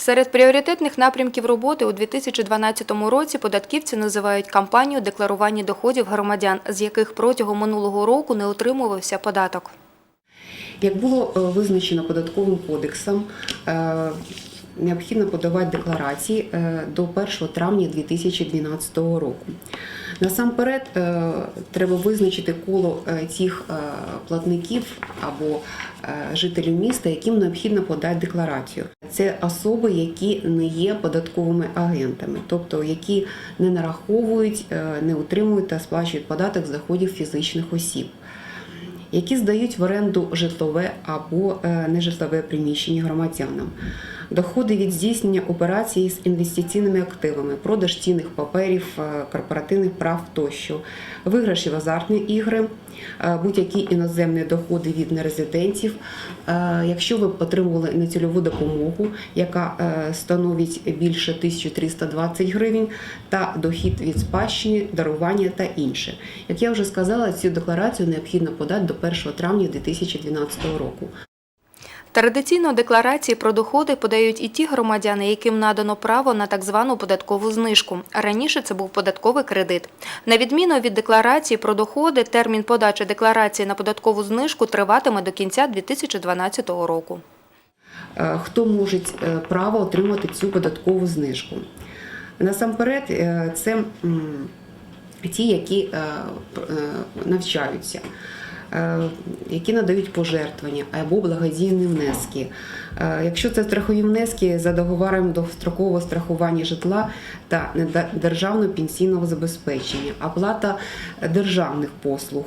Серед пріоритетних напрямків роботи у 2012 році податківці називають кампанію декларування доходів громадян, з яких протягом минулого року не отримувався податок. Як було е, визначено податковим кодексом, е, необхідно подавати декларації е, до 1 травня 2012 року. Насамперед, е, треба визначити коло е, тих е, платників або е, жителів міста, яким необхідно подати декларацію. Це особи, які не є податковими агентами, тобто які не нараховують, е, не утримують та сплачують податок з доходів фізичних осіб які здають в оренду житлове або е, нежитлове приміщення громадянам, доходи від здійснення операцій з інвестиційними активами, продаж цінних паперів, е, корпоративних прав тощо, виграші в азартні ігри, е, будь-які іноземні доходи від нерезидентів. Е, Якщо ви отримували нецільову допомогу, яка становить більше 1320 гривень, та дохід від спадщини, дарування та інше. Як я вже сказала, цю декларацію необхідно подати до 1 травня 2012 року. Традиційно декларації про доходи подають і ті громадяни, яким надано право на так звану податкову знижку. Раніше це був податковий кредит. На відміну від декларації про доходи, термін подачі декларації на податкову знижку триватиме до кінця 2012 року. Е, Хто може е, право отримати цю податкову знижку? Насамперед, е, це ті, які навчаються. Е, Які надають пожертвування або благодійні внески. Е, Якщо це страхові внески за договором довгострокового страхування житла та державного пенсійного забезпечення, оплата державних послуг,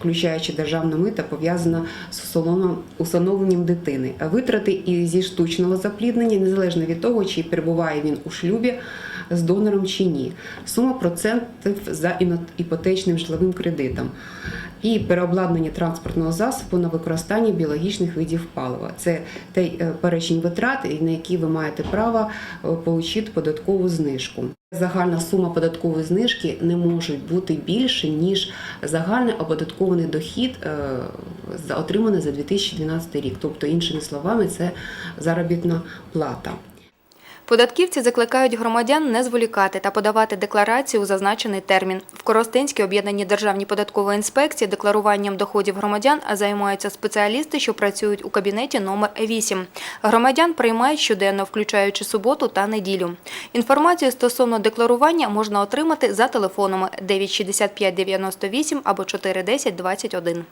включаючи державне мито, пов'язана з усиновленням- дитини. Витрати і зі штучного запліднення, незалежно від того, чи перебуває він у шлюбі з донором чи ні. Сума процентів за іпотечним житловим кредитом. І переобладнання транспортного засобу на використання біологічних видів палива. Це той е, перечень витрат, на які ви маєте право е, отримати податкову знижку. Загальна сума податкової знижки не може бути більше, ніж загальний оподаткований дохід, е, отриманий за 2012 рік. Тобто, іншими словами, це заробітна плата. Податківці закликають громадян не зволікати та подавати декларації у зазначений термін. В Коростенській об'єднаній державній податкової інспекції декларуванням доходів громадян займаються спеціалісти, що працюють у кабінеті номер 8. Громадян приймають щоденно, включаючи суботу та неділю. Інформацію стосовно декларування можна отримати за телефонами 965 98 або 410 21.